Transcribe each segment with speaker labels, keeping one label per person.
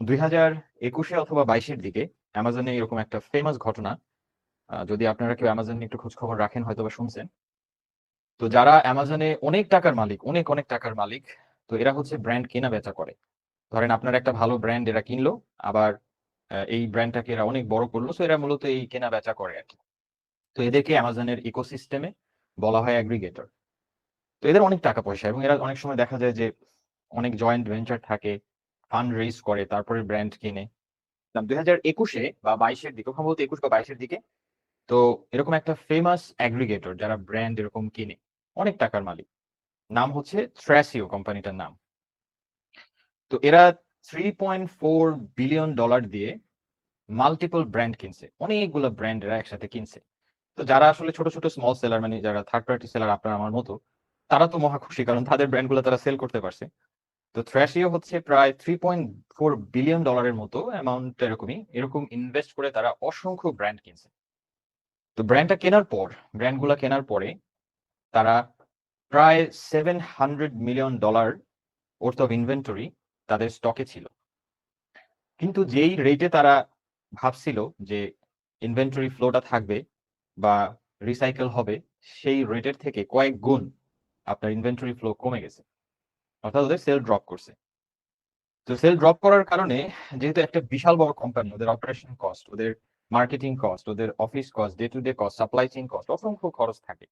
Speaker 1: দুই হাজার একুশে অথবা বাইশের দিকে অ্যামাজনে এরকম একটা ফেমাস ঘটনা যদি আপনারা কেউ অ্যামাজন একটু খোঁজ খবর রাখেন, হয়তো বা শুনছেন। তো যারা অ্যামাজনে অনেক টাকার মালিক, অনেক অনেক টাকার মালিক, তো এরা হচ্ছে ব্র্যান্ড কেনা বেচা করে। ধরেন আপনার একটা ভালো ব্র্যান্ড এরা কিনলো, আবার এই ব্র্যান্ডটাকে এরা অনেক বড় করল, তো এরা মূলত এই কেনা বেচা করে আর কি। তো এদেরকে অ্যামাজনের ইকোসিস্টেমে বলা হয় অ্যাগ্রিগেটর তো এদের অনেক টাকা পয়সা এবং এরা অনেক সময় দেখা যায় যে অনেক জয়েন্ট ভেঞ্চার থাকে ফান্ড রেজ করে, তারপরে ব্র্যান্ড কিনে। দুই হাজার একুশে বা বাইশের দিকে সম্ভবত একুশ বা বাইশের দিকে, তো এরকম একটা ফেমাস অ্যাগ্রিগেটর যারা ব্র্যান্ড এরকম কিনে, অনেক টাকার মালিক। নাম হচ্ছে থ্র্যাসিও কোম্পানিটার নাম। তো এরা three point four billion dollar দিয়ে মাল্টিপল ব্র্যান্ড কিনছে, অনেকগুলো ব্র্যান্ড এরা একসাথে কিনছে। তো যারা আসলে ছোট ছোট স্মল সেলার মানে যারা থার্ড পার্টি সেলার আপনার আমার মতো, তারা তো মহা খুশি, কারণ তাদের ব্র্যান্ডগুলো তারা সেল করতে পারছে। তো থ্র্যাশিও হচ্ছে প্রায় থ্রি পয়েন্ট ফোর বিলিয়ন ডলারের মতো অ্যামাউন্ট এরকমই। এরকম ইনভেস্ট করে তারা অসংখ্য ব্র্যান্ড কিনছে। তো ব্র্যান্ডটা কেনার পর ব্র্যান্ডগুলো কেনার পরে তারা প্রায় seven hundred million dollar worth of inventory তাদের স্টকে ছিল। কিন্তু যেই রেটে তারা ভাবছিল যে ইনভেন্টরি ফ্লোটা থাকবে বা রিসাইকেল হবে, সেই রেটের থেকে কয়েক গুণ আপনার ইনভেন্টরি ফ্লো কমে গেছে। অর্থাৎ ওদের সেল ড্রপ করছে। তো সেল ড্রপ করার কারণে যেহেতু একটা বিশাল বড় কোম্পানি ওদের অপারেশন কস্ট ওদের মার্কেটিং কস্ট ওদের office cost day to day cost supply chain cost অসংখ্য খরচ থাকে।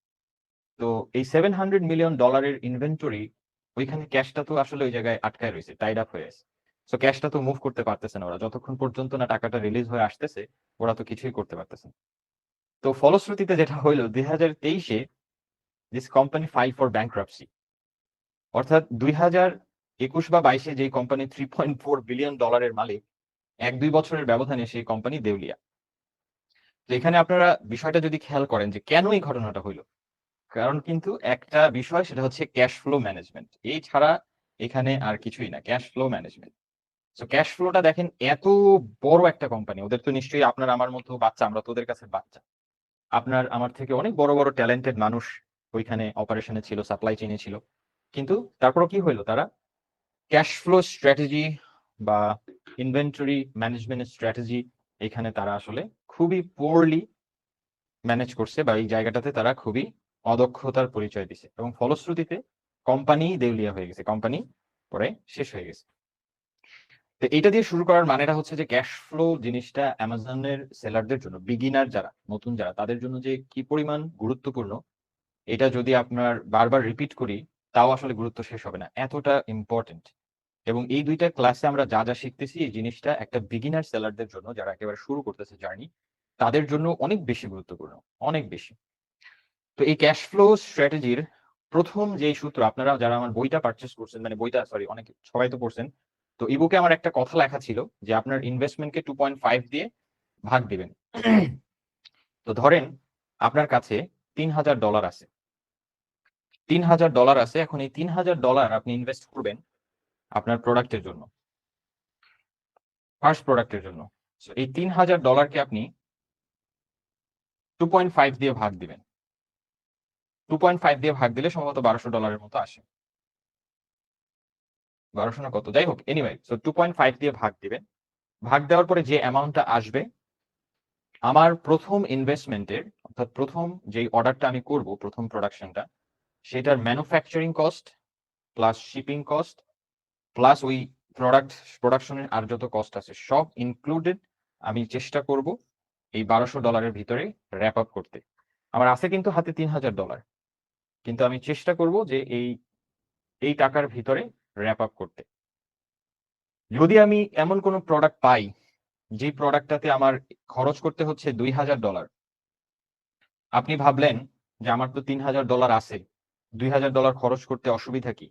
Speaker 1: তো এই সেভেন হান্ড্রেড মিলিয়ন ডলারের ইনভেন্টরি ওইখানে ক্যাশটা তো আসলে ওই জায়গায় আটকায় রয়েছে টাইড আপ হয়ে আছে। ক্যাশটা তো মুভ করতে পারতেছে না ওরা। যতক্ষণ পর্যন্ত না টাকাটা রিলিজ হয়ে আসতেছে, ওরা তো কিছুই করতে পারতেছে না। তো ফলশ্রুতিতে যেটা হইল, দুই হাজার তেইশে this company file for bankruptcy অর্থাৎ দুই হাজার একুশ বা বাইশে যে company three point four billion ডলারের মালিক, এক দুই বছরের ব্যবধানে সেই কোম্পানি দেউলিয়া। তো এখানে আপনারা বিষয়টা যদি খেয়াল করেন যে কেন এই ঘটনাটা হইল, কারণ কিন্তু একটা বিষয় সেটা হচ্ছে ক্যাশ ফ্লো ম্যানেজমেন্ট এই ছাড়া এখানে আর কিছুই না ক্যাশ ফ্লো ম্যানেজমেন্ট তো ক্যাশ ফ্লোটা দেখেন এত বড় একটা কোম্পানি ওদের তো নিশ্চয়ই আপনার আমার মতো বাচ্চা, আমরা তো ওদের কাছে বাচ্চা। আপনার, আমার থেকে অনেক বড় বড় ট্যালেন্টেড মানুষ ওইখানে অপারেশনে ছিল সাপ্লাই চেইনে ছিল। কিন্তু তারপরও কি হইল তারা? ক্যাশ ফ্লো স্ট্র্যাটেজি বা ইনভেন্টরি ম্যানেজমেন্ট স্ট্র্যাটেজি এখানে তারা আসলে খুবই পোরলি ম্যানেজ করছে বা এই জায়গাটাতে তারা খুবই অদক্ষতার পরিচয় দিছে এবং ফলশ্রুতিতে কোম্পানি দেউলিয়া হয়ে গেছে কোম্পানি পরে শেষ হয়ে গেছে। তো এইটা দিয়ে শুরু করার মানেটা হচ্ছে যে ক্যাশ ফ্লো জিনিসটা অ্যামাজনের সেলারদের জন্য বিগিনার যারা, নতুন যারা, তাদের জন্য যে কি পরিমাণ গুরুত্বপূর্ণ, এটা যদি আপনার বারবার রিপিট করি তাও আসলে গুরুত্ব শেষ হবে না, এতটা ইম্পর্টেন্ট এবং এই দুইটা ক্লাসে আমরা যা যা শিখতেছি এই জিনিসটা একটা বিগিনার সেলারদের জন্য যারা একেবারে শুরু করতেছে জার্নি তাদের জন্য অনেক বেশি গুরুত্বপূর্ণ, অনেক বেশি। তো এই ক্যাশ ফ্লো স্ট্র্যাটেজির প্রথম যে সূত্র, আপনারা যারা আমার বইটা পারচেস করছেন মানে বইটা সরি অনেক, সবাই তো পড়ছেন, তো ইবুকে আমার একটা কথা লেখা ছিল যে আপনার ইনভেস্টমেন্টকে টু পয়েন্ট ফাইভ দিয়ে ভাগ দিবেন। তো ধরেন আপনার কাছে তিন হাজার ডলার আছে। তিন হাজার ডলার আছে। এখন এই তিন হাজার ডলার আপনি ইনভেস্ট করবেন আপনার প্রোডাক্টের জন্য। ফার্স্ট প্রোডাক্টের জন্য। এই তিন হাজার ডলারকে আপনি টু পয়েন্ট ফাইভ দিয়ে ভাগ দিবেন। টু পয়েন্ট ফাইভ দিয়ে ভাগ দিলে সম্ভবত বারোশো ডলারের মতো আসে। বারোশো না কত? যাই হোক anyway so two point five দিয়ে ভাগ দিবেন। ভাগ দেওয়ার পরে যে অ্যামাউন্টটা আসবে, আমার প্রথম ইনভেস্টমেন্টের অর্থাৎ প্রথম যেই অর্ডারটা আমি করব, প্রথম প্রোডাকশনটা সেটার manufacturing cost plus shipping cost plus ওই প্রোডাক্ট প্রোডাকশনের আর যত কস্ট আছে, সব ইনক্লুডেড আমি চেষ্টা করব এই বারোশো ডলারের ভিতরে র্যাপ আপ করতে। আমার আছে কিন্তু হাতে তিন হাজার ডলার কিন্তু আমি চেষ্টা করব যে এই এই টাকার ভিতরে র্যাপ আপ করতে। যদি আমি এমন কোনো প্রোডাক্ট পাই, যে প্রোডাক্টটাতে আমার খরচ করতে হচ্ছে দুই হাজার ডলার আপনি ভাবলেন যে আমার তো তিন হাজার ডলার আছে দুই হাজার ডলার খরচ করতে অসুবিধা কি?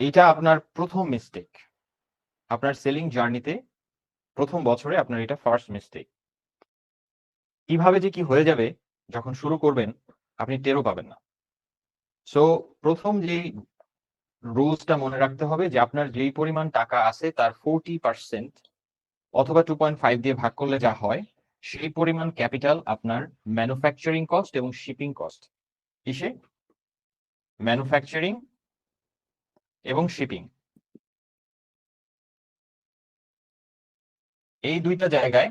Speaker 1: এইটা আপনার প্রথম মিস্টেক আপনার সেলিং জার্নিতে প্রথম বছরে আপনার এটা ফার্স্ট মিস্টেক কীভাবে যে কি হয়ে যাবে, যখন শুরু করবেন, আপনি টেরও পাবেন না। সো প্রথম যেই রুলসটা মনে রাখতে হবে যে, আপনার যেই পরিমাণ টাকা আছে, তার ফোরটি পার্সেন্ট অথবা টু পয়েন্ট ফাইভ দিয়ে ভাগ করলে যা হয়, সেই পরিমাণ ক্যাপিটাল আপনার ম্যানুফ্যাকচারিং কস্ট এবং শিপিং কস্ট কিসে ম্যানুফ্যাকচারিং এবং শিপিং এই দুইটা জায়গায়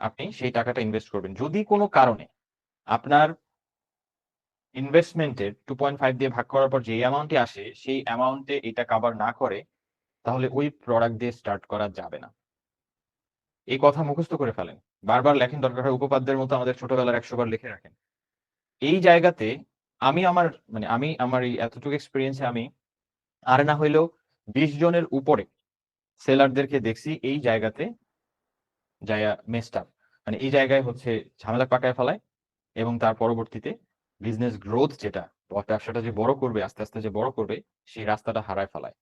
Speaker 1: আপনি সেই টাকাটা ইনভেস্ট করবেন। যদি কোনো কারণে আপনার ইনভেস্টমেন্টের টু পয়েন্ট ফাইভ দিয়ে ভাগ করার পর যে অ্যামাউন্টে আসে, সেই অ্যামাউন্টে এটা কাভার না করে, তাহলে ওই প্রোডাক্ট দিয়ে স্টার্ট করা যাবে না। এই কথা মুখস্থ করে ফেলেন। বারবার লেখেন দরকার হয়, উপপাদ্যের মতো আমাদের ছোটবেলার একশো বার লিখে রাখেন। এই জায়গাতে আমি আমার মানে আমি, আমার এই এতটুকু এক্সপিরিয়েন্সে আমি আর না হইলেও বিশ জনের উপরে সেলারদেরকে দেখছি এই জায়গাতে জায়গা মেস্টার মানে এই জায়গায় হচ্ছে ঝামেলা পাকায় ফেলায় এবং তার পরবর্তীতে বিজনেস গ্রোথ যেটা, ব্যবসাটা যে বড় করবে, আস্তে আস্তে যে বড় করবে, সেই রাস্তাটা হারায় ফেলায়।